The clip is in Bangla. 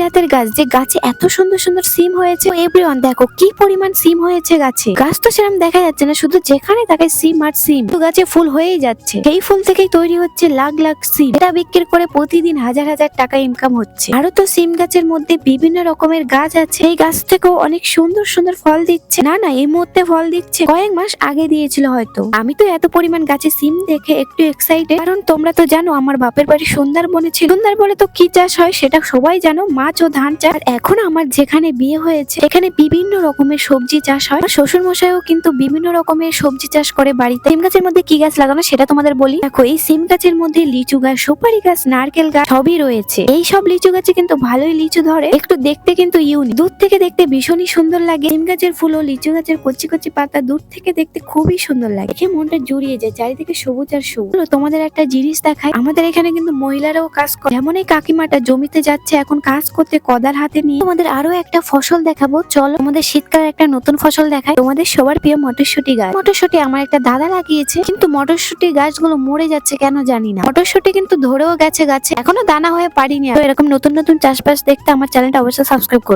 জাতের গাছ, যে গাছে এত সুন্দর সুন্দর সিম হয়েছে। এভরিওয়ান দেখো কি পরিমাণ সিম হয়েছে গাছে। গাছ তো সেরকম দেখা যাচ্ছে না, শুধু যেখানে তাকে সিম আর সিম। তো গাছে ফুল হয়েই যাচ্ছে। সেই ফুল থেকেই তৈরি হচ্ছে লাখ লাখ সিম। এটা বিক্রি করে প্রতিদিন হাজার হাজার টাকা ইনকাম হচ্ছে। আরও তো সিম গাছের মধ্যে বিভিন্ন রকমের গাছ আছে। এই গাছ থেকেও অনেক সুন্দর সুন্দর ফল দিচ্ছে। না না, এই মুহূর্তে ফল দিচ্ছে। কয়েক মাস আগে দিয়েছিল হয়তো। আমি তো এত পরিমাণ গাছে সিম দেখে একটু এক্সাইটেড কারণ তোমরা তো জানো, আমার বাপের বাড়ি সুন্দরবনে ছিল। সুন্দরবনে তো কি চাষ হয় সেটা সবাই জানো। মাছ ও ধান চাষ। এখন আমার যেখানে বিয়ে হয়েছে, এখানে বিভিন্ন রকমের সবজি চাষ হয়। শ্বশুর মশাইও কিন্তু বিভিন্ন রকমের সবজি চাষ করে বাড়িতে। সিম গাছের মধ্যে কি গাছ লাগানো সেটা তোমাদের বলি। দেখো, এই সিম গাছের মধ্যে লিচু গাছ, সুপারি গাছ, নারকেল গাছ সবই রয়েছে। এই সব লিচু গাছে কিন্তু ভালোই লিচু ধরে। একটু দেখতে কিন্তু ইউনিক দূর থেকে দেখতে ভীষণই সুন্দর লাগে। সিম গাছের ফুল ও লিচু গাছের কচি কচি পাতা দূর থেকে দেখতে খুবই সুন্দর লাগে। দেখে মনটা জুড়িয়ে যায়, চারিদিকে সবুজ আর সবুজ। তোমাদের একটা জিনিস দেখায় আমাদের এখানে কিন্তু মহিলারাও কাজ করে। যেমন এই কাকিমাটা জমিতে যাচ্ছে, এখন কাজ করতে কদার হাতে নিয়ে তোমাদের আরও একটা ফসল দেখাবো। চলো আমাদের শীতকালে একটা নতুন ফসল দেখায় তোমাদের সবার প্রিয় মটরশুটি গাছ। মটরশুটি আমার একটা দাদা লাগিয়েছে, কিন্তু মটরশুটি গাছগুলো মরে যাচ্ছে কেন জানি না। মটরশুটি কিন্তু ধরেও গেছে গাছে, এখনও দানা হয়ে পারিনি এরকম নতুন নতুন চাষবাস দেখতে আমার চ্যানেলটা অবশ্যই সাবস্ক্রাইব করো।